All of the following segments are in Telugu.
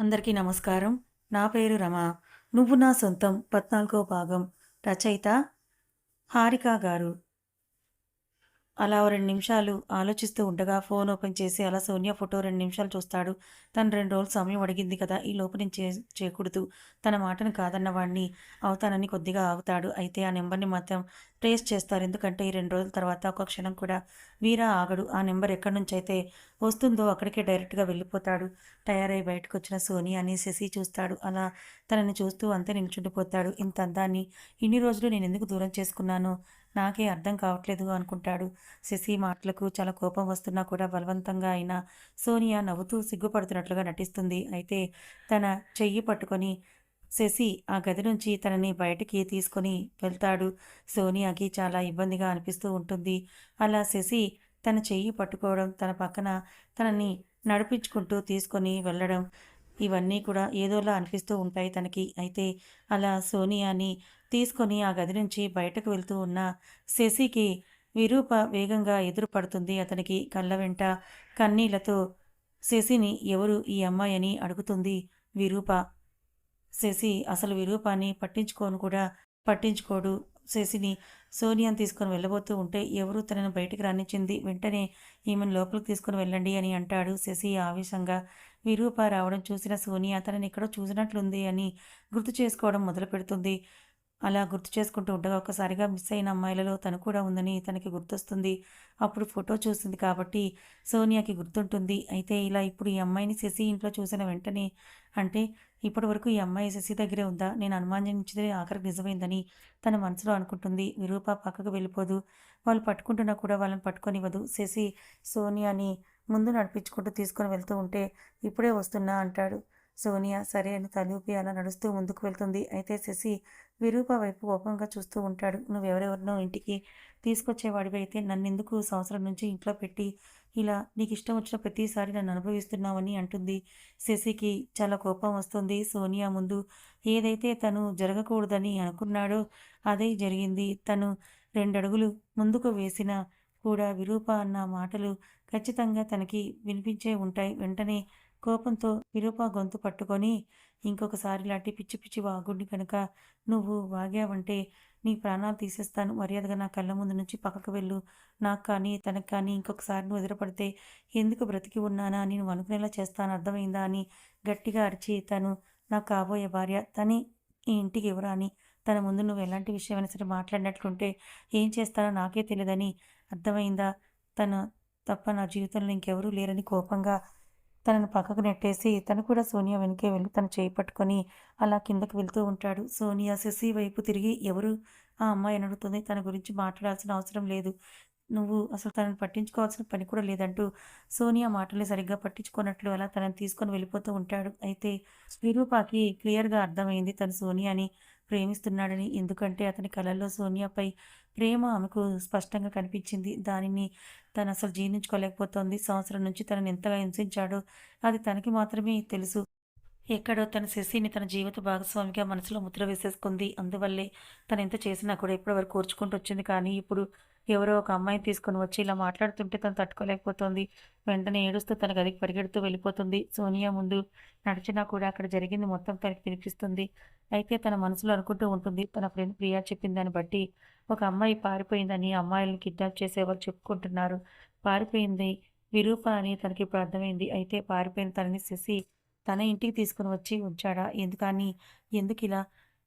అందరికీ నమస్కారం. నా పేరు రమ. నువ్వు నా సొంతం. పద్నాలుగో భాగం. రచయిత హారిక గారు. అలా రెండు నిమిషాలు ఆలోచిస్తూ ఉండగా ఫోన్ ఓపెన్ చేసి అలా సోనియా ఫోటో రెండు నిమిషాలు చూస్తాడు. తను రెండు రోజులు సమయం అడిగింది కదా ఈ లోపు నేను చే చేయకూడదు తన మాటను కాదన్న వాడిని అవుతానని కొద్దిగా ఆగుతాడు. అయితే ఆ నెంబర్ని మాత్రం ట్రేస్ చేస్తారు. ఎందుకంటే ఈ రెండు రోజుల తర్వాత ఒక క్షణం కూడా వీరా ఆగడు ఆ నెంబర్ ఎక్కడి నుంచి అయితే వస్తుందో అక్కడికే డైరెక్ట్గా వెళ్ళిపోతాడు. తయారై బయటకు వచ్చిన సోనియాని శశి చూస్తాడు. అలా తనని చూస్తూ అంతే నిల్చుండిపోతాడు ఇంత అందాన్ని ఇన్ని రోజులు నేను ఎందుకు దూరం చేసుకున్నానో? నాకే అర్థం కావట్లేదు అనుకుంటాడు. శశి మాటలకు చాలా కోపం వస్తున్నా కూడా బలవంతంగా అయినా సోనియా నవ్వుతూ సిగ్గుపడుతున్నట్లుగా నటిస్తుంది. అయితే తన చెయ్యి పట్టుకొని శశి ఆ గది నుంచి తనని బయటికి తీసుకొని వెళ్తాడు. సోనియాకి చాలా ఇబ్బందిగా అనిపిస్తూ ఉంటుంది. అలా శశి తన చెయ్యి పట్టుకోవడం తన పక్కన తనని నడిపించుకుంటూ తీసుకొని వెళ్ళడం ఇవన్నీ కూడా ఏదోలా అనిపిస్తూ ఉంటాయి తనకి. అయితే అలా సోనియాని తీసుకొని ఆ గది నుంచి బయటకు వెళ్తూ ఉన్న శశికి విరూప వేగంగా ఎదురుపడుతుంది అతనికి కళ్ళ వెంట. కన్నీళ్ళతో శశిని ఎవరు ఈ అమ్మాయి అని అడుగుతుంది. విరూప శశి అసలు విరూపాన్ని పట్టించుకోను కూడా పట్టించుకోడు శశిని. సోనియాని తీసుకొని వెళ్ళబోతూ ఉంటే ఎవరు తనను బయటికి రానిచ్చింది వెంటనే ఈమెను లోపలికి తీసుకొని వెళ్ళండి అని అంటాడు శశి ఆవేశంగా. విరూప రావడం చూసిన సోనియా తనని ఎక్కడో చూసినట్లుంది అని గుర్తు చేసుకోవడం మొదలు పెడుతుంది అలా గుర్తు చేసుకుంటూ ఉండగా ఒకసారిగా మిస్ అయిన అమ్మాయిలలో తను కూడా ఉందని తనకి గుర్తొస్తుంది. అప్పుడు ఫోటో చూస్తుంది కాబట్టి సోనియాకి గుర్తుంటుంది. అయితే ఇలా ఇప్పుడు ఈ అమ్మాయిని శశి ఇంట్లో చూసిన వెంటనే అంటే ఇప్పటి వరకు ఈ అమ్మాయి శశి దగ్గరే ఉందా? నేను అనుమానించదే ఆఖరికి నిజమైందని తన మనసులో అనుకుంటుంది. విరూప పక్కకు వెళ్ళిపోదు. వాళ్ళు పట్టుకుంటున్నా కూడా వాళ్ళని పట్టుకొనివ్వదు. శశి సోనియాని ముందు నడిపించుకుంటూ తీసుకొని వెళ్తూ ఉంటే ఇప్పుడే వస్తున్నా అంటాడు. సోనియా సరే అని తలూపి అలా నడుస్తూ ముందుకు వెళ్తుంది. అయితే శశి విరూప వైపు కోపంగా చూస్తూ ఉంటాడు. నువ్వెవరెవరినో ఇంటికి తీసుకొచ్చేవాడివి అయితే నన్నెందుకు సంవత్సరం నుంచి ఇంట్లో పెట్టి ఇలా నీకు ఇష్టం వచ్చిన ప్రతిసారి నన్ను అనుభవిస్తున్నావని అంటుంది. శశికి చాలా కోపం వస్తుంది. సోనియా ముందు ఏదైతే తను జరగకూడదని అనుకున్నాడో అదే జరిగింది. తను రెండడుగులు ముందుకు వేసిన కూడా విరూప అన్న మాటలు ఖచ్చితంగా తనకి వినిపించే ఉంటాయి. వెంటనే కోపంతో విరూప గొంతు పట్టుకొని ఇంకొకసారి లాంటి పిచ్చి పిచ్చి వాగుడిని కనుక నువ్వు వాగావంటే నీ ప్రాణాలు తీసేస్తాను. మర్యాదగా నా కళ్ళ ముందు నుంచి పక్కకు వెళ్ళు. నాకు కానీ తనకు కానీ ఇంకొకసారి నువ్వు ఎదురపడితే ఎందుకు బ్రతికి ఉన్నానా? నేను అనుకునేలా చేస్తాను. అర్థమైందా అని గట్టిగా అరిచి తను నాకు కాబోయే భార్య తని ఈ ఇంటికి ఎవరా అని తన ముందు నువ్వు ఎలాంటి విషయమైనా సరే మాట్లాడినట్లుంటే ఏం చేస్తానో నాకే తెలియదని అర్థమైందా? తను తప్ప నా జీవితంలో ఇంకెవరూ లేరని కోపంగా తనను పక్కకు నెట్టేసి తను కూడా సోనియా వెనకే వెళ్ళి తను చేయి పట్టుకొని అలా కిందకి వెళ్తూ ఉంటాడు. సోనియా శశి వైపు తిరిగి ఎవరు? ఆ అమ్మాయి అని అడుగుతుంది తన గురించి మాట్లాడాల్సిన అవసరం లేదు. నువ్వు అసలు తనని పట్టించుకోవాల్సిన పని కూడా లేదంటూ సోనియా మాటలు సరిగ్గా పట్టించుకున్నట్లు అలా తనని తీసుకొని వెళ్ళిపోతూ ఉంటాడు. అయితే విరూపాకి క్లియర్గా అర్థమైంది తను సోనియాని. ప్రేమిస్తున్నాడని. ఎందుకంటే అతని కళల్లో సోనియాపై ప్రేమ ఆమెకు స్పష్టంగా కనిపించింది. దానిని తను అసలు జీర్ణించుకోలేకపోతోంది. సంవత్సరం నుంచి తనని ఎంతగా హింసించాడో అది తనకి మాత్రమే తెలుసు. ఎక్కడో తన శశిని తన జీవిత భాగస్వామిగా మనసులో ముద్ర వేసేసుకుంది. అందువల్లే తను ఎంత చేసినా కూడా ఇప్పటివరకు కూర్చుకుంటూ వచ్చింది. కానీ ఇప్పుడు ఎవరో ఒక అమ్మాయిని తీసుకొని వచ్చి ఇలా మాట్లాడుతుంటే తను తట్టుకోలేకపోతుంది. వెంటనే ఏడుస్తూ తన గదికి పరిగెడుతూ వెళ్ళిపోతుంది. సోనియా ముందు నడిచినా కూడా అక్కడ జరిగింది మొత్తం తనకి వినిపిస్తుంది అయితే తన మనసులో అనుకుంటూ ఉంటుంది తన ఫ్రెండ్ ప్రియా చెప్పిన దాన్ని బట్టి ఒక అమ్మాయి పారిపోయిందని అమ్మాయిలను కిడ్నాప్ చేసేవాళ్ళు చెప్పుకుంటున్నారు. పారిపోయింది విరూప అని తనకి ఇప్పుడు అర్థమైంది. అయితే పారిపోయిన తనని శశి తన ఇంటికి తీసుకుని వచ్చి ఉంచాడా? ఎందుకని ఎందుకు ఇలా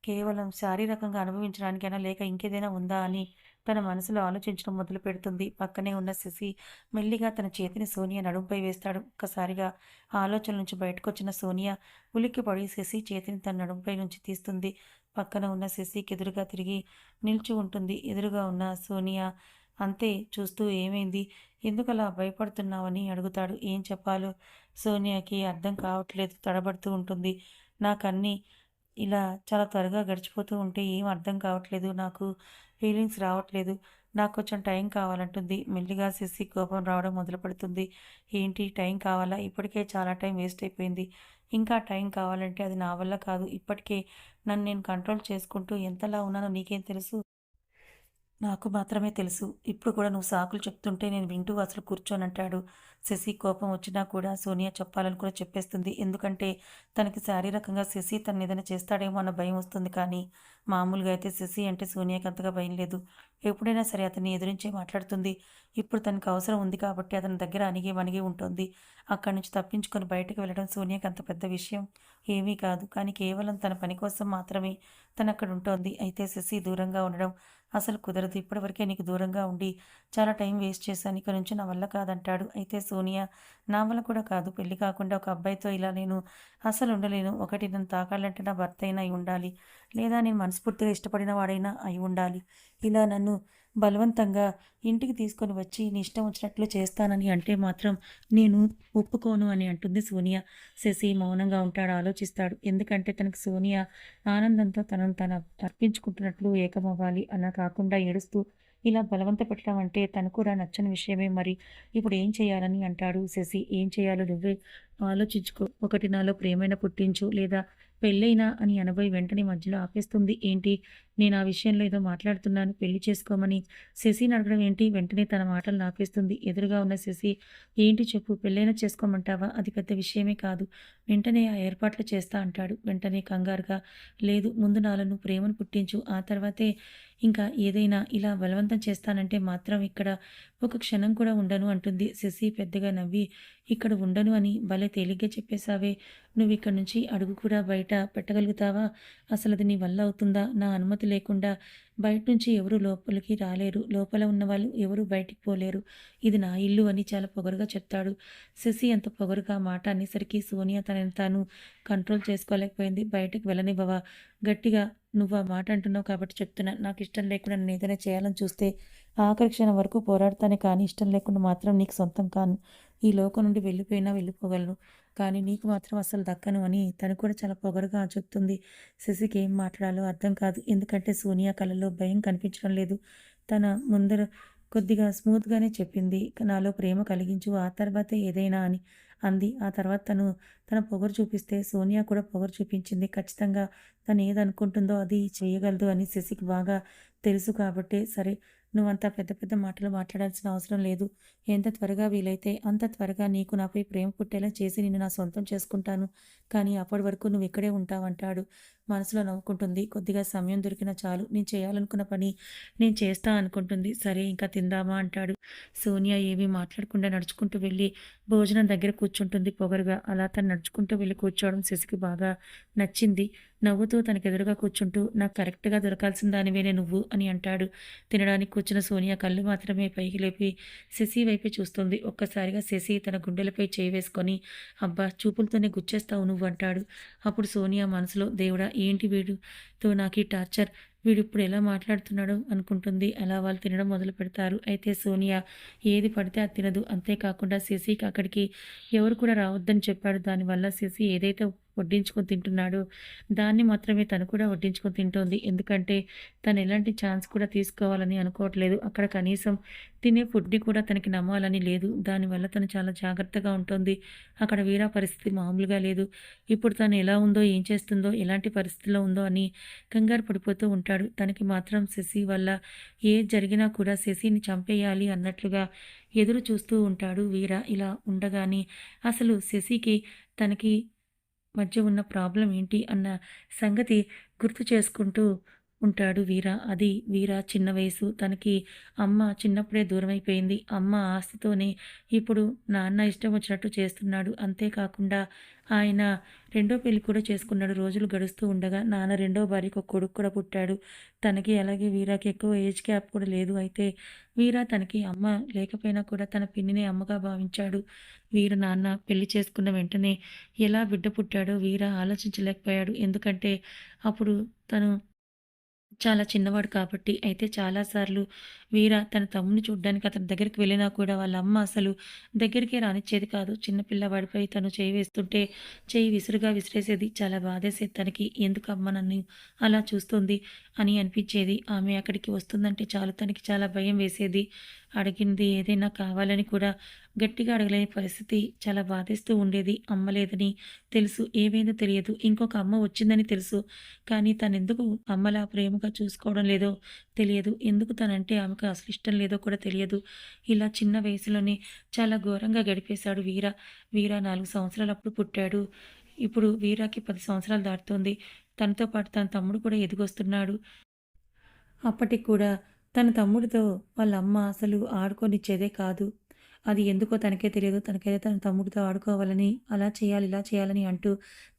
కేవలం శారీరకంగా అనుభవించడానికైనా లేక ఇంకేదైనా ఉందా అని తన మనసులో ఆలోచించడం మొదలు పెడుతుంది. పక్కనే ఉన్న శశి మెల్లిగా తన చేతిని సోనియా నడుంపై వేస్తాడు. ఒక్కసారిగా ఆలోచన నుంచి బయటకు వచ్చిన సోనియా ఉలిక్కిపడి శశి చేతిని తన నడుంపై నుంచి తీస్తుంది. పక్కన ఉన్న శశికి ఎదురుగా తిరిగి నిల్చి ఉంటుంది. ఎదురుగా ఉన్న సోనియా అంతే చూస్తూ ఏమైంది? ఎందుకలా భయపడుతున్నావని అడుగుతాడు. ఏం చెప్పాలో సోనియాకి అర్థం కావట్లేదు. తడబడుతూ ఉంటుంది. నాకన్నీ ఇలా చాలా త్వరగా గడిచిపోతూ ఉంటే ఏం అర్థం కావట్లేదు. నాకు ఫీలింగ్స్ రావట్లేదు. నాకు కొంచెం టైం కావాలంటుంది. మెల్లిగా శశి కోపం రావడం మొదలుపడుతుంది ఏంటి? టైం కావాలా? ఇప్పటికే చాలా టైం వేస్ట్ అయిపోయింది. ఇంకా టైం కావాలంటే అది నా వల్ల కాదు. ఇప్పటికే నన్ను నేను కంట్రోల్ చేసుకుంటూ ఎంతలా ఉన్నానో నీకేం తెలుసు? నాకు మాత్రమే తెలుసు. ఇప్పుడు కూడా నువ్వు సాకులు చెప్తుంటే నేను వింటూ అసలు కూర్చోనంటాడు. శశి కోపం వచ్చినా కూడా సోనియా చెప్పాలని కూడా చెప్పేస్తుంది. ఎందుకంటే తనకి శారీరకంగా శశి తను ఏదైనా చేస్తాడేమో అన్న భయం వస్తుంది కానీ మామూలుగా అయితే శశి అంటే సోనియాకి అంతగా భయం లేదు. ఎప్పుడైనా సరే అతన్ని ఎదురించే మాట్లాడుతుంది. ఇప్పుడు తనకు అవసరం ఉంది కాబట్టి అతని దగ్గర అణిగి వణిగి ఉంటుంది. అక్కడి నుంచి తప్పించుకొని బయటకు వెళ్ళడం సోనియాకి అంత పెద్ద విషయం ఏమీ కాదు. కానీ కేవలం తన పని కోసం మాత్రమే తను అక్కడ ఉంటుంది అయితే శశి దూరంగా ఉండడం అసలు కుదరదు. ఇప్పటివరకే నీకు దూరంగా ఉండి చాలా టైం వేస్ట్ చేశాను. ఇక నుంచి నా వల్ల కాదంటాడు. అయితే సోనియా నా వల్ల కూడా కాదు. పెళ్ళి కాకుండా ఒక అబ్బాయితో ఇలా నేను అసలు ఉండలేను. ఒకటి నన్ను తాకాలంటే నా భర్త అయినా అయి ఉండాలి. లేదా నేను మనస్ఫూర్తిగా ఇష్టపడిన వాడైనా అయి ఉండాలి. ఇలా నన్ను బలవంతంగా ఇంటికి తీసుకొని వచ్చి నీ ఇష్టం వచ్చినట్లు చేస్తానని అంటే మాత్రం నేను ఒప్పుకోను అని అంటుంది సోనియా. శశి మౌనంగా ఉంటాడు ఆలోచిస్తాడు. ఎందుకంటే తనకు సోనియా ఆనందంతో తనను తన అర్పించుకుంటున్నట్లు ఏకమవ్వాలి అలా కాకుండా ఏడుస్తూ ఇలా బలవంత పెట్టడం అంటే తను కూడా నచ్చని విషయమే మరి. ఇప్పుడు ఏం చేయాలని? అంటాడు శశి. ఏం చేయాలో నువ్వే ఆలోచించుకో. ఒకటి నాలో ప్రేమైన పుట్టించు లేదా పెళ్ళైనా అని అనబోయి వెంటనే మధ్యలో ఆపేస్తుంది. ఏంటి? నేను ఆ విషయంలో ఏదో మాట్లాడుతున్నాను. పెళ్ళి చేసుకోమని శశిని అడగడం ఏంటి? వెంటనే తన మాటలను ఆపేస్తుంది. ఎదురుగా ఉన్న శశి ఏంటి చెప్పు? పెళ్ళైనా చేసుకోమంటావా? అది పెద్ద విషయమే కాదు. వెంటనే ఆ ఏర్పాట్లు చేస్తా అంటాడు. వెంటనే కంగారుగా లేదు ముందు నాలను ప్రేమను పుట్టించు. ఆ తర్వాతే ఇంకా ఏదైనా ఇలా బలవంతం చేస్తానంటే మాత్రం ఇక్కడ ఒక క్షణం కూడా ఉండను అంటుంది. శశి పెద్దగా నవ్వి ఇక్కడ ఉండను అని భలే తేలిగ్గా చెప్పేశావే. నువ్వు ఇక్కడ నుంచి అడుగు కూడా బయట పెట్టగలుగుతావా? అసలు అది నీ వల్ల అవుతుందా? నా అనుమతి లేకుండా బయట నుంచి ఎవరు లోపలికి రాలేరు. లోపల ఉన్న వాళ్ళు ఎవరు బయటికి పోలేరు. ఇది నా ఇల్లు అని చాలా పొగరుగా చెప్తాడు. శశి అంత పొగరుగా మాట అనేసరికి సోనియా తనని తాను కంట్రోల్ చేసుకోలేకపోయింది. బయటకు వెళ్ళనివ్వవా? గట్టిగా నువ్వు ఆ మాట అంటున్నావు కాబట్టి చెప్తున్నా. నాకు ఇష్టం లేకుండా నేను ఏదైనా చేయాలని చూస్తే ఆఖరి క్షణం వరకు పోరాడతానే కానీ ఇష్టం లేకుండా మాత్రం నీకు సొంతం కాను. ఈ లోకం నుండి వెళ్ళిపోయినా వెళ్ళిపోగలను. కానీ నీకు మాత్రం అసలు దక్కను అని తను కూడా చాలా పొగరుగా చెప్తుంది. శశికి ఏం మాట్లాడాలో అర్థం కాదు. ఎందుకంటే సోనియా కళ్ళలో భయం కనిపించడం లేదు. తన ముందర కొద్దిగా స్మూత్గానే చెప్పింది. నాలో ప్రేమ కలిగించు ఆ తర్వాతే ఏదైనా అని అంది. ఆ తర్వాత తను తన పొగరు చూపిస్తే సోనియా కూడా పొగరు చూపించింది. ఖచ్చితంగా తను ఏదనుకుంటుందో అది చేయగలదు అని శశికి బాగా తెలుసు కాబట్టి సరే నువ్వంతా పెద్ద పెద్ద మాటలు మాట్లాడాల్సిన అవసరం లేదు. ఎంత త్వరగా వీలైతే అంత త్వరగా నీకు నాపై ప్రేమ పుట్టేలా చేసి నిన్ను నా సొంతం చేసుకుంటాను. కానీ అప్పటి వరకు నువ్వు ఇక్కడే ఉంటావంటాడు. మనసులో నవ్వుకుంటుంది. కొద్దిగా సమయం దొరికినా చాలు. నేను చేయాలనుకున్న పని నేను చేస్తా అనుకుంటుంది. సరే ఇంకా తిందామా అంటాడు. సోనియా ఏమీ మాట్లాడకుండా నడుచుకుంటూ వెళ్ళి భోజనం దగ్గర కూర్చుంటుంది పొగరుగా. అలా తను నడుచుకుంటూ వెళ్ళి కూర్చోవడం శశికి బాగా నచ్చింది. నవ్వుతూ తనకెదురుగా కూర్చుంటూ నాకు కరెక్ట్గా దొరకాల్సిన దానివేనే నువ్వు అని అంటాడు. తినడానికి కూర్చున్న సోనియా కళ్ళు మాత్రమే పైకి లేపి శశి వైపే చూస్తుంది. ఒక్కసారిగా శశి తన గుండెలపై చేయి వేసుకొని అబ్బా చూపులతోనే గుచ్చేస్తావు నువ్వు అంటాడు. అప్పుడు సోనియా మనసులో దేవుడా ఏంటి వీడుతో నాకు ఈ టార్చర్. వీడు ఇప్పుడు ఎలా మాట్లాడుతున్నాడో అనుకుంటుంది. అలా వాళ్ళు తినడం మొదలు పెడతారు. అయితే సోనియా ఏది పడితే అది తినదు. అంతేకాకుండా శశికి అక్కడికి ఎవరు కూడా రావద్దని చెప్పాడు. దానివల్ల శశి ఏదైతే వడ్డించుకొని తింటున్నాడు. దాన్ని మాత్రమే తను కూడా వడ్డించుకొని తింటోంది. ఎందుకంటే తను ఎలాంటి ఛాన్స్ కూడా తీసుకోవాలని అనుకోవట్లేదు. అక్కడ కనీసం తినే ఫుడ్ని కూడా తనకి నమ్మాలని లేదు. దానివల్ల తను చాలా జాగ్రత్తగా ఉంటుంది. అక్కడ వీరా పరిస్థితి మామూలుగా లేదు. ఇప్పుడు తను ఎలా ఉందో ఏం చేస్తుందో ఎలాంటి పరిస్థితిలో ఉందో అని కంగారు పడిపోతూ ఉంటాడు. తనకి మాత్రం శశి వల్ల ఏ జరిగినా కూడా శశిని చంపేయాలి అన్నట్లుగా ఎదురు చూస్తూ ఉంటాడు వీర. ఇలా ఉండగానే అసలు శశికి తనకి మధ్య ఉన్న ప్రాబ్లం ఏంటి అన్న సంగతి గుర్తు చేసుకుంటూ ఉంటాడు వీర. అది వీర చిన్న వయసు. తనకి అమ్మ చిన్నప్పుడే దూరం అయిపోయింది అమ్మ ఆస్తితోనే ఇప్పుడు నాన్న ఇష్టం వచ్చినట్టు చేస్తున్నాడు. అంతేకాకుండా ఆయన రెండో పెళ్ళి కూడా చేసుకున్నాడు. రోజులు గడుస్తూ ఉండగా నాన్న రెండో భార్యకు ఒక కొడుకు కూడా పుట్టాడు. తనకి అలాగే వీరాకి ఎక్కువ ఏజ్ గ్యాప్ కూడా లేదు. అయితే వీరా తనకి అమ్మ లేకపోయినా కూడా తన పిన్నినే అమ్మగా భావించాడు. వీర నాన్న పెళ్ళి చేసుకున్న వెంటనే ఎలా బిడ్డ పుట్టాడో వీరా ఆలోచించలేకపోయాడు. ఎందుకంటే అప్పుడు తను చాలా చిన్నవాడు కాబట్టి అయితే చాలాసార్లు వీర తన తమ్ముని చూడ్డానికి అతని దగ్గరికి వెళ్ళినా కూడా వాళ్ళ అమ్మ అసలు దగ్గరికే రానిచ్చేది కాదు. చిన్నపిల్లవాడిపై తను చేయి వేస్తుంటే చేయి విసురుగా విసిరేసేది చాలా బాధేసేది తనకి. ఎందుకమ్మ నన్ను అలా చూస్తుంది? అని అనిపించేది. ఆమె అక్కడికి వస్తుందంటే చాలు తనకి చాలా భయం వేసేది. అడిగింది ఏదైనా కావాలని కూడా గట్టిగా అడగలేని పరిస్థితి చాలా బాధేస్తూ ఉండేది. అమ్మ లేదని తెలుసు ఏమైందో తెలియదు. ఇంకొక అమ్మ వచ్చిందని తెలుసు. కానీ తనెందుకు అమ్మలా ప్రేమగా చూసుకోవడం లేదో తెలియదు. ఎందుకు తనంటే ఆమెకు అసలు ఇష్టం లేదో కూడా తెలియదు. ఇలా చిన్న వయసులోనే చాలా ఘోరంగా గడిపేశాడు వీర. వీర నాలుగు సంవత్సరాలప్పుడు పుట్టాడు. ఇప్పుడు వీరాకి పది సంవత్సరాలు దాటుతోంది. తనతో పాటు తన తమ్ముడు కూడా ఎదిగొస్తున్నాడు. అప్పటికి కూడా తన తమ్ముడితో వాళ్ళ అమ్మ అసలు ఆడుకొనిచ్చేదే కాదు. అది ఎందుకో తనకే తెలియదు. తనకైతే తన తమ్ముడితో ఆడుకోవాలని అలా చేయాలి ఇలా చేయాలని అంటూ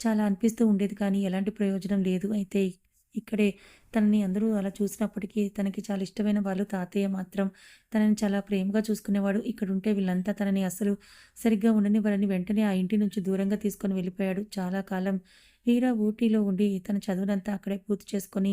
చాలా అనిపిస్తూ ఉండేది. కానీ ఎలాంటి ప్రయోజనం లేదు. అయితే ఇక్కడే తనని అందరూ అలా చూసినప్పటికీ తనకి చాలా ఇష్టమైన వాళ్ళు తాతయ్య మాత్రం తనని చాలా ప్రేమగా చూసుకునేవాడు. ఇక్కడ ఉంటే వీళ్ళంతా తనని అసలు సరిగ్గా ఉండనివ్వరని వెంటనే ఆ ఇంటి నుంచి దూరంగా తీసుకొని వెళ్ళిపోయాడు. చాలా కాలం వీరా ఊటీలో ఉండి తన చదువునంతా అక్కడే పూర్తి చేసుకొని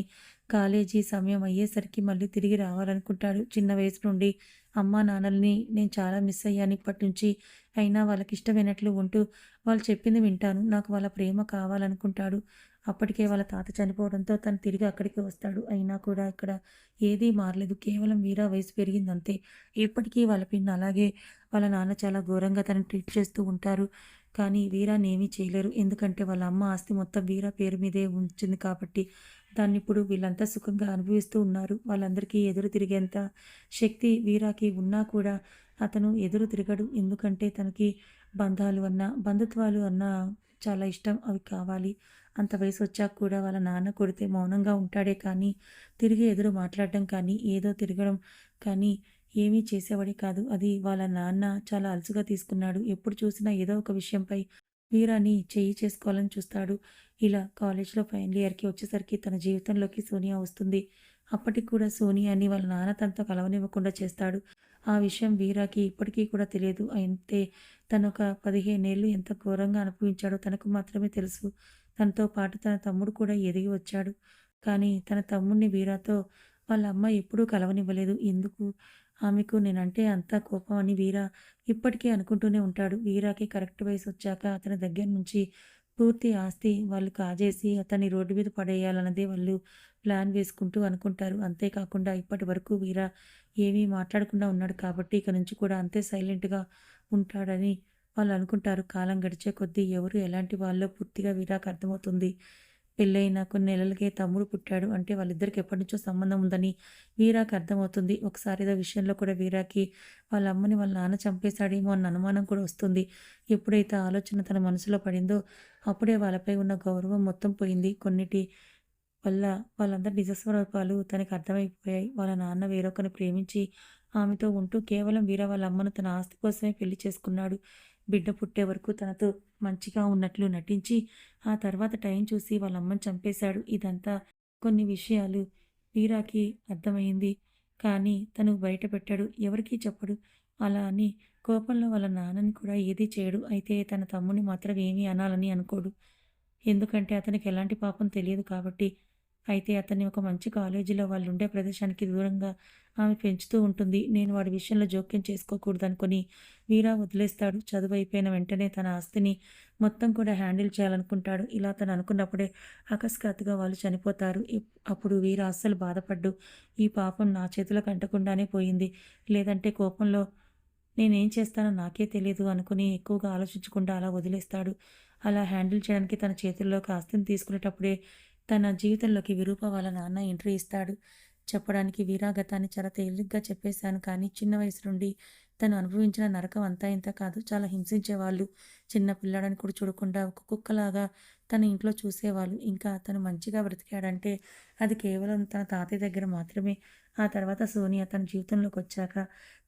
కాలేజీ సమయం అయ్యేసరికి మళ్ళీ తిరిగి రావాలనుకుంటాడు. చిన్న వయసు నుండి అమ్మా నాన్నల్ని నేను చాలా మిస్ అయ్యాను. ఇప్పటి నుంచి అయినా వాళ్ళకి ఇష్టమైనట్లు ఉంటూ వాళ్ళు చెప్పింది వింటాను. నాకు వాళ్ళ ప్రేమ కావాలనుకుంటాడు. అప్పటికే వాళ్ళ తాత చనిపోవడంతో తను తిరిగి అక్కడికి వస్తాడు. అయినా కూడా ఇక్కడ ఏదీ మారలేదు. కేవలం వీరా వయసు పెరిగిందంతే. ఇప్పటికీ వాళ్ళ పిన్న అలాగే వాళ్ళ నాన్న చాలా ఘోరంగా తను ట్రీట్ చేస్తూ ఉంటారు. కానీ వీరాని ఏమీ చేయలేరు. ఎందుకంటే వాళ్ళ అమ్మ ఆస్తి మొత్తం వీరా పేరు మీదే ఉంచింది కాబట్టి దాన్ని ఇప్పుడు వీళ్ళంతా సుఖంగా అనుభవిస్తూ ఉన్నారు. వాళ్ళందరికీ ఎదురు తిరిగేంత శక్తి వీరాకి ఉన్నా కూడా అతను ఎదురు తిరగడు. ఎందుకంటే తనకి బంధాలు అన్నా బంధుత్వాలు అన్నా చాలా ఇష్టం. అవి కావాలి. అంత వయసు వచ్చాక కూడా వాళ్ళ నాన్న కొడితే మౌనంగా ఉంటాడే కానీ తిరిగి ఎదురు మాట్లాడడం కానీ ఏదో తిరగడం కానీ ఏమీ చేసేవాడే కాదు. అది వాళ్ళ నాన్న చాలా అలసుగా తీసుకున్నాడు. ఎప్పుడు చూసినా ఏదో ఒక విషయంపై వీరాని చేయి చేసుకోవాలని చూస్తాడు. ఇలా కాలేజ్లో ఫైనల్ ఇయర్కి వచ్చేసరికి తన జీవితంలోకి సోనియా వస్తుంది. అప్పటికి కూడా సోనియాని వాళ్ళ నాన్న తనతో కలవనివ్వకుండా చేస్తాడు. ఆ విషయం వీరాకి ఇప్పటికీ కూడా తెలియదు. అయితే తను ఒక పదిహేనేళ్ళు ఎంత ఘోరంగా అనుభవించాడో తనకు మాత్రమే తెలుసు. తనతో పాటు తన తమ్ముడు కూడా ఎదిగి వచ్చాడు. కానీ తన తమ్ముడిని వీరాతో వాళ్ళ అమ్మ ఎప్పుడూ కలవనివ్వలేదు. ఎందుకు? ఆమెకు నేనంటే అంత కోపం అని వీరా ఇప్పటికీ అనుకుంటూనే ఉంటాడు. వీరాకి కరెక్ట్ వయసు వచ్చాక అతని దగ్గర నుంచి పూర్తి ఆస్తి వాళ్ళు కాజేసి అతన్ని రోడ్డు మీద పడేయాలన్నదే వాళ్ళు ప్లాన్ వేసుకుంటూ అనుకుంటారు. అంతేకాకుండా ఇప్పటి వరకు వీరా ఏమీ మాట్లాడకుండా ఉన్నాడు కాబట్టి ఇక నుంచి కూడా అంతే సైలెంట్గా ఉంటాడని వాళ్ళు అనుకుంటారు కాలం గడిచే కొద్దీ ఎవరు ఎలాంటి వాళ్ళో పూర్తిగా వీరాకు అర్థమవుతుంది. పెళ్ళైన కొన్ని నెలలకే తమ్ముడు పుట్టాడు అంటే వాళ్ళిద్దరికి ఎప్పటి నుంచో సంబంధం ఉందని వీరాకి అర్థమవుతుంది. ఒకసారి ఏదో విషయంలో కూడా వీరాకి వాళ్ళ అమ్మని వాళ్ళ నాన్న చంపేశాడేమో అన్న అనుమానం కూడా వస్తుంది. ఎప్పుడైతే ఆలోచన తన మనసులో పడిందో అప్పుడే వాళ్ళపై ఉన్న గౌరవం మొత్తం పోయింది. కొన్నిటి వల్ల వాళ్ళందరి నిజస్వరూపాలు తనకు అర్థమైపోయాయి. వాళ్ళ నాన్న వేరొకరిని ప్రేమించి ఆమెతో ఉంటూ కేవలం వీర వాళ్ళ అమ్మను తన ఆస్తి కోసమే పెళ్ళి చేసుకున్నాడు. బిడ్డ పుట్టే వరకు తనతో మంచిగా ఉన్నట్లు నటించి ఆ తర్వాత టైం చూసి వాళ్ళ అమ్మని చంపేశాడు. ఇదంతా కొన్ని విషయాలు వీరాకి అర్థమైంది. కానీ తను బయట పెట్టాడు ఎవరికీ చెప్పడు. అలా అని కోపంలో వాళ్ళ నాన్నని కూడా ఏదీ చేయడు. అయితే తన తమ్ముని మాత్రం ఏమీ అనాలని అనుకోడు. ఎందుకంటే అతనికి ఎలాంటి పాపం తెలియదు కాబట్టి అయితే అతన్ని ఒక మంచి కాలేజీలో వాళ్ళు ఉండే ప్రదేశానికి దూరంగా ఆమె పెంచుతూ ఉంటుంది. నేను వాడి విషయంలో జోక్యం చేసుకోకూడదు అనుకుని వీరా వదిలేస్తాడు. చదువు అయిపోయిన వెంటనే తన ఆస్తిని మొత్తం కూడా హ్యాండిల్ చేయాలనుకుంటాడు. ఇలా తను అనుకున్నప్పుడే అకస్మాత్తుగా వాళ్ళు చనిపోతారు. అప్పుడు వీరా అస్సలు బాధపడ్డు. ఈ పాపం నా చేతులకు అంటకుండానే పోయింది. లేదంటే కోపంలో నేనేం చేస్తానో నాకే తెలియదు అనుకుని ఎక్కువగా ఆలోచించకుండా అలా వదిలేస్తాడు. అలా హ్యాండిల్ చేయడానికి తన చేతుల్లోకి ఆస్తిని తీసుకునేటప్పుడే తన జీవితంలోకి విరూప వాళ్ళ నాన్న ఎంట్రీ ఇస్తాడు. చెప్పడానికి వీరాగతాన్ని చాలా తేలిగ్గా చెప్పేశాను కానీ చిన్న వయసు నుండి తను అనుభవించిన నరకం అంతా ఇంత కాదు చాలా హింసించేవాళ్ళు. చిన్న పిల్లాడని కూడా చూడకుండా ఒక కుక్కలాగా తన ఇంట్లో చూసేవాళ్ళు. ఇంకా తను మంచిగా బ్రతికాడంటే అది కేవలం తన తాతయ్య దగ్గర మాత్రమే. ఆ తర్వాత సోనియా తన జీవితంలోకి వచ్చాక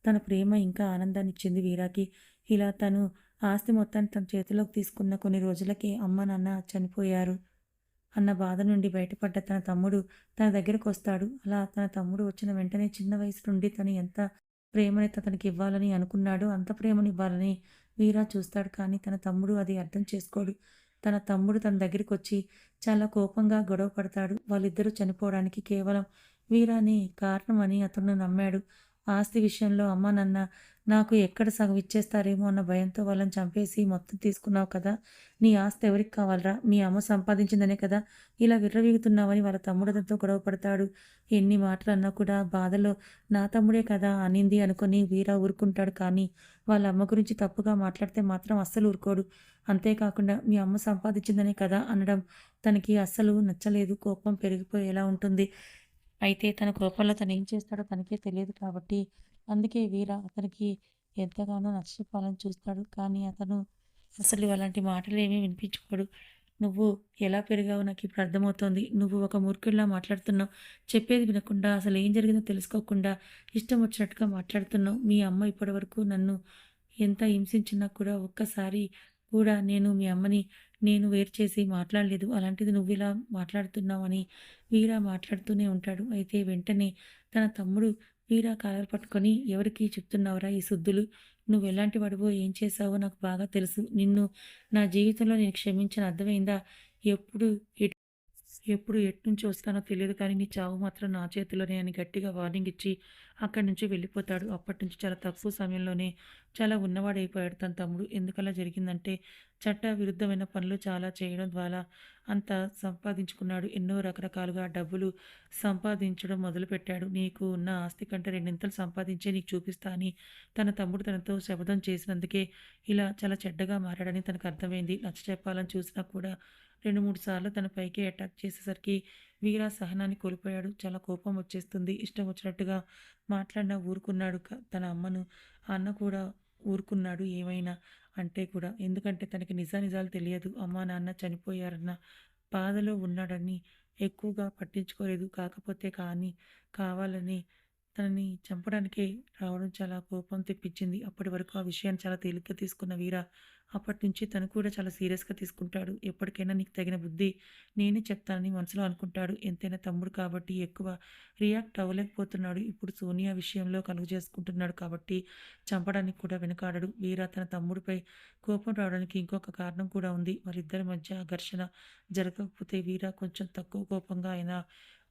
తన ప్రేమ ఇంకా ఆనందాన్ని ఇచ్చింది వీరాకి. ఇలా తను ఆస్తి మొత్తాన్ని తన చేతిలోకి తీసుకున్న కొన్ని రోజులకి అమ్మ నాన్న చనిపోయారు. అన్న బాధ నుండి బయటపడ్డ తన తమ్ముడు తన దగ్గరకు వస్తాడు. అలా తన తమ్ముడు వచ్చిన వెంటనే చిన్న వయసు నుండి తను ఎంత ప్రేమని తనకి ఇవ్వాలని అనుకున్నాడో అంత ప్రేమని ఇవ్వాలని వీరా చూస్తాడు. కానీ తన తమ్ముడు అది అర్థం చేసుకోడు. తన తమ్ముడు తన దగ్గరికి వచ్చి చాలా కోపంగా గొడవ పడతాడు. వాళ్ళిద్దరూ చనిపోవడానికి కేవలం వీరాని కారణమని అతను నమ్మాడు. ఆస్తి విషయంలో అమ్మ నన్న నాకు ఎక్కడ సగం ఇచ్చేస్తారేమో అన్న భయంతో వాళ్ళని చంపేసి మొత్తం తీసుకున్నావు కదా? నీ ఆస్తి ఎవరికి కావాలరా? మీ అమ్మ సంపాదించిందనే కదా? ఇలా విర్రవీగుతున్నావని వాళ్ళ తమ్ముడితో గొడవ పడతాడు. ఎన్ని మాటలు అన్నా కూడా బాధలో నా తమ్ముడే కదా అనింది అనుకుని వీరా ఊరుకుంటాడు కానీ వాళ్ళ అమ్మ గురించి తప్పుగా మాట్లాడితే మాత్రం అస్సలు ఊరుకోడు. అంతేకాకుండా మీ అమ్మ సంపాదించిందనే కదా అనడం తనకి అస్సలు నచ్చలేదు. కోపం పెరిగిపోయేలా ఉంటుంది. అయితే తన కోపంలో తను ఏం చేస్తాడో తనకే తెలియదు కాబట్టి అందుకే వీర అతనికి ఎంతగానో నష్టపోవాలని చూస్తాడు. కానీ అతను అసలు అలాంటి మాటలు ఏమీ వినిపించుకోడు. నువ్వు ఎలా పెరిగావు నాకు ఇప్పుడు అర్థమవుతోంది. నువ్వు ఒక మూర్ఖుల్లా మాట్లాడుతున్నావు. చెప్పేది వినకుండా అసలు ఏం జరిగిందో తెలుసుకోకుండా ఇష్టం వచ్చినట్టుగా మాట్లాడుతున్నావు. మీ అమ్మ ఇప్పటివరకు నన్ను ఎంత హింసించినా కూడా ఒక్కసారి కూడా నేను మీ అమ్మని నేను వేరు చేసి మాట్లాడలేదు. అలాంటిది నువ్వు ఇలా మాట్లాడుతున్నావని వీరా మాట్లాడుతూనే ఉంటాడు. అయితే వెంటనే తన తమ్ముడు వీరా కాలర్ పట్టుకొని ఎవరికి చెప్తున్నావురా ఈ శుద్ధులు నువ్వు ఎలాంటి వాడివో ఏం చేశావో నాకు బాగా తెలుసు. నిన్ను నా జీవితంలో నేను క్షమించిన అర్థమైందా? ఎప్పుడు ఎప్పుడు ఎట్నుంచి వస్తానో తెలియదు కానీ నీ చావు మాత్రం నా చేతిలోనే అని గట్టిగా వార్నింగ్ ఇచ్చి అక్కడి నుంచి వెళ్ళిపోతాడు. అప్పటి నుంచి చాలా తక్కువ సమయంలోనే చాలా ఉన్నవాడైపోయాడు తన తమ్ముడు. ఎందుకలా జరిగిందంటే చట్ట విరుద్ధమైన పనులు చాలా చేయడం ద్వారా అంత సంపాదించుకున్నాడు. ఎన్నో రకరకాలుగా డబ్బులు సంపాదించడం మొదలుపెట్టాడు. నీకు ఉన్న ఆస్తి కంటే రెండింతలు సంపాదించే నీకు చూపిస్తా అని తన తమ్ముడు తనతో శపథం చేసినందుకే ఇలా చాలా చెడ్డగా మారాడని తనకు అర్థమైంది. నచ్చ చెప్పాలని చూసినా కూడా రెండు మూడు సార్లు తన పైకి అటాక్ చేసేసరికి వీరా సహనాన్ని కోల్పోయాడు. చాలా కోపం వచ్చేస్తుంది. ఇష్టం వచ్చినట్టుగా మాట్లాడినా ఊరుకున్నాడు తన అమ్మను. అన్న కూడా ఊరుకున్నాడు. ఏమైనా అంటే కూడా ఎందుకంటే తనకి నిజానిజాలు తెలియదు. అమ్మా నాన్న చనిపోయారన్న బాధలో ఉన్నాడని ఎక్కువగా పట్టించుకోలేదు. కాకపోతే కానీ కావాలని తనని చంపడానికే రావడం చాలా కోపం తెప్పించింది. అప్పటి వరకు ఆ విషయాన్ని చాలా తేలిగ్గా తీసుకున్న వీర అప్పటి నుంచి తను కూడా చాలా సీరియస్గా తీసుకుంటాడు. ఎప్పటికైనా నీకు తగిన బుద్ధి నేనే చెప్తానని మనసులో అనుకుంటాడు. ఎంతైనా తమ్ముడు కాబట్టి ఎక్కువ రియాక్ట్ అవ్వలేకపోతున్నాడు. ఇప్పుడు సోనియా విషయంలో కలుగు చేసుకుంటున్నాడు కాబట్టి చంపడానికి కూడా వెనుకాడడు. వీర తన తమ్ముడిపై కోపం రావడానికి ఇంకొక కారణం కూడా ఉంది. వాళ్ళిద్దరి మధ్య ఘర్షణ జరగకపోతే వీర కొంచెం తక్కువ కోపంగా అయినా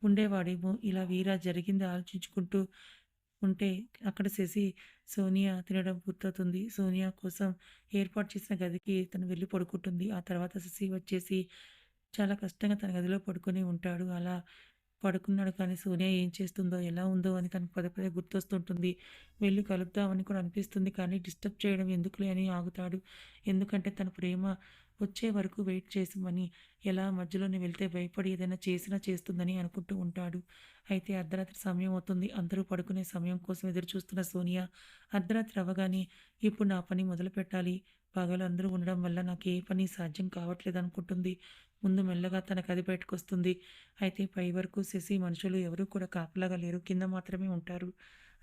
ఉండేవాడేమో ఇలా వీరా జరిగింది ఆలోచించుకుంటూ ఉంటే అక్కడ శశి సోనియా తినడం పూర్తవుతుంది. సోనియా కోసం ఏర్పాటు చేసిన గదికి తను వెళ్ళి పడుకుంటుంది. ఆ తర్వాత శశి వచ్చేసి చాలా కష్టంగా తన గదిలో పడుకొని ఉంటాడు. అలా పడుకున్నాడు కానీ సోనియా ఏం చేస్తుందో ఎలా ఉందో అని తనకు పదే పదే గుర్తొస్తుంటుంది. వెళ్ళి కలుద్దామని కూడా అనిపిస్తుంది కానీ డిస్టర్బ్ చేయడం ఎందుకులే అని ఆగుతాడు. ఎందుకంటే తన ప్రేమ వచ్చే వరకు వెయిట్ చేసామని ఎలా మధ్యలోనే వెళ్తే భయపడి ఏదైనా చేసినా చేస్తుందని అనుకుంటూ ఉంటాడు. అయితే అర్ధరాత్రి సమయం అవుతుంది. అందరూ పడుకునే సమయం కోసం ఎదురు చూస్తున్న సోనియా అర్ధరాత్రి అవ్వగానే ఇప్పుడు నా పని మొదలు పెట్టాలి. పగలు అందరూ ఉండడం వల్ల నాకు ఏ పని సాధ్యం కావట్లేదు అనుకుంటుంది. ముందు మెల్లగా తన గది బయటకు వస్తుంది అయితే పై వరకు శశి మనుషులు ఎవరూ కూడా కాపలాగా లేరు. కింద మాత్రమే ఉంటారు.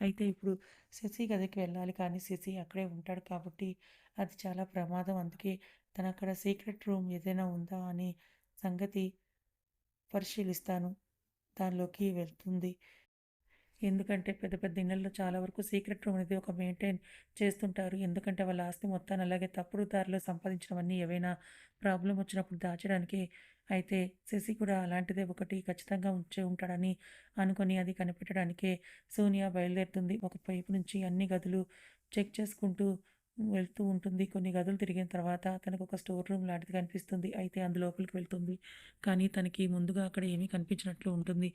అయితే ఇప్పుడు శశి గదికి వెళ్ళాలి కానీ శశి అక్కడే ఉంటాడు కాబట్టి అది చాలా ప్రమాదం. అందుకే తన అక్కడ సీక్రెట్ రూమ్ ఏదైనా ఉందా అనే సంగతి పరిశీలిస్తాను. దానిలోకి వెళ్తుంది. ఎందుకంటే పెద్ద పెద్ద ఇళ్ళలో చాలా వరకు సీక్రెట్ రూమ్ అనేది ఒక మెయింటైన్ చేస్తుంటారు. ఎందుకంటే వాళ్ళ ఆస్తి మొత్తాన్ని అలాగే తప్పుడు దారిలో సంపాదించినవన్నీ ఏవైనా ప్రాబ్లం వచ్చినప్పుడు దాచడానికి అయితే శశి కూడా అలాంటిదే ఒకటి ఖచ్చితంగా ఉంచే ఉంటాడని అనుకొని అది కనిపెట్టడానికే సోనియా బయలుదేరుతుంది. ఒక వైపు నుంచి అన్ని గదులు చెక్ చేసుకుంటూ వెళ్తూ ఉంటుంది. కొన్ని గదులు తిరిగిన తర్వాత తనకు ఒక స్టోర్ రూమ్ లాంటిది కనిపిస్తుంది. అయితే అందులోపలికి వెళ్తుంది. కానీ తనకి ముందుగా అక్కడ ఏమీ కనిపించినట్లు ఉంటుంది.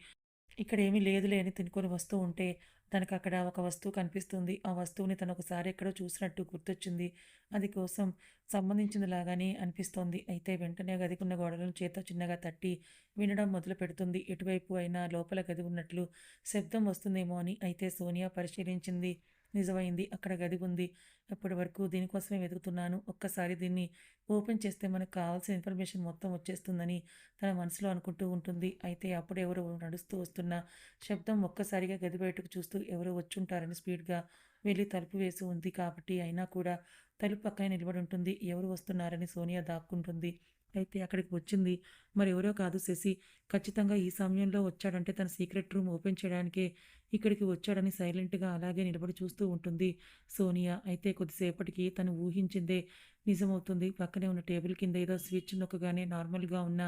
ఇక్కడ ఏమీ లేదులే అని తినుకొని వస్తూ ఉంటే తనకు అక్కడ ఒక వస్తువు కనిపిస్తుంది. ఆ వస్తువుని తను ఒకసారి ఎక్కడో చూసినట్టు గుర్తొచ్చింది. అది కోసం సంబంధించింది లాగానే అనిపిస్తోంది. అయితే వెంటనే గదికున్న గోడలను చేత చిన్నగా తట్టి వినడం మొదలు పెడుతుంది. ఎటువైపు అయినా లోపల గది ఉన్నట్లు శబ్దం వస్తుందేమో అని అయితే సోనియా పరిశీలించింది. నిజమైంది. అక్కడ గది ఉంది. అప్పటి వరకు దీనికోసమే వెతుకుతున్నాను. ఒక్కసారి దీన్ని ఓపెన్ చేస్తే మనకు కావాల్సిన ఇన్ఫర్మేషన్ మొత్తం వచ్చేస్తుందని తన మనసులో అనుకుంటూ ఉంటుంది. అయితే అప్పుడు ఎవరో నడుస్తూ వస్తున్న శబ్దం ఒక్కసారిగా గది బయటకు చూస్తూ ఎవరో వచ్చుంటారని స్పీడ్గా వెళ్ళి తలుపు వేసి ఉంది. కాబట్టి అయినా కూడా తలుపు పక్కన నిలబడి ఉంటుంది. ఎవరు వస్తున్నారని సోనియా దాక్కుంటుంది. అయితే అక్కడికి వచ్చింది. మరి ఎవరో కాదు శశి. ఖచ్చితంగా ఈ సమయంలో వచ్చాడంటే తన సీక్రెట్ రూమ్ ఓపెన్ చేయడానికే ఇక్కడికి వచ్చాడని సైలెంట్గా అలాగే నిలబడి చూస్తూ ఉంటుంది. సోనియా అయితే కొద్దిసేపటికి తను ఊహించిందే నిజమవుతుంది. పక్కనే ఉన్న టేబుల్ కింద ఏదో స్విచ్ నొక్కగానే నార్మల్గా ఉన్న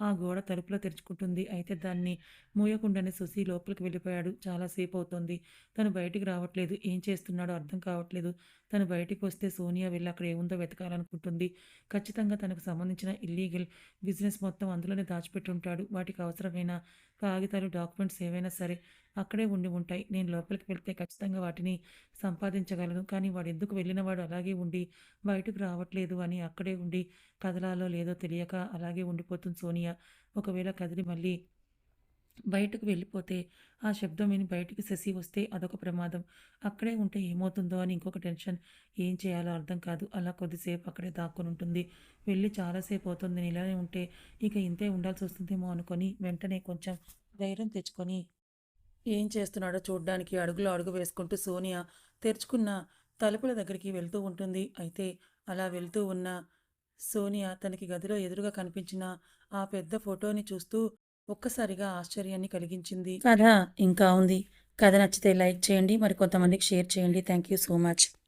ఆ గోడ తలుపులో తెరుచుకుంటుంది. అయితే దాన్ని మూయకుండానే సుసి లోపలికి వెళ్ళిపోయాడు. చాలాసేపు అవుతుంది తను బయటికి రావట్లేదు. ఏం చేస్తున్నాడో అర్థం కావట్లేదు. తను బయటికి వస్తే సోనియా వెళ్ళి అక్కడ ఏముందో వెతకాలనుకుంటుంది. ఖచ్చితంగా తనకు సంబంధించిన ఇల్లీగల్ బిజినెస్ మొత్తం అందులోనే దాచిపెట్టుంటాడు. వాటికి అవసరమైన కాగితాలు డాక్యుమెంట్స్ ఏవైనా సరే అక్కడే ఉండి ఉంటాయి. నేను లోపలికి వెళ్తే ఖచ్చితంగా వాటిని సంపాదించగలను. కానీ వాడు ఎందుకు వెళ్ళిన వాడు అలాగే ఉండి బయటకు రావట్లేదు అని అక్కడే ఉండి కదలాలో లేదో తెలియక అలాగే ఉండిపోతుంది సోనియా. ఒకవేళ కదిలి మళ్ళీ బయటకు వెళ్ళిపోతే ఆ శబ్దం విని బయటికి శశి వస్తే అదొక ప్రమాదం. అక్కడే ఉంటే ఏమవుతుందో అని ఇంకొక టెన్షన్. ఏం చేయాలో అర్థం కాదు. అలా కొద్దిసేపు అక్కడే దాక్కుని ఉంటుంది. వెళ్ళి చాలాసేపు అవుతుంది. నేను ఇలానే ఉంటే ఇక ఇంతే ఉండాల్సి వస్తుందేమో అనుకొని వెంటనే కొంచెం ధైర్యం తెచ్చుకొని ఏం చేస్తున్నాడో చూడ్డానికి అడుగులో అడుగు వేసుకుంటూ సోనియా తెరుచుకున్న తలుపుల దగ్గరికి వెళ్తూ ఉంటుంది. అయితే అలా వెళ్తూ ఉన్న సోనియా తనకి గదిలో ఎదురుగా కనిపించిన ఆ పెద్ద ఫోటోని చూస్తూ ఒక్కసారిగా ఆశ్చర్యాన్ని కలిగించింది. కథ ఇంకా ఉంది. కథ నచ్చితే లైక్ చేయండి మరి కొంతమందికి షేర్ చేయండి. Thank you so much.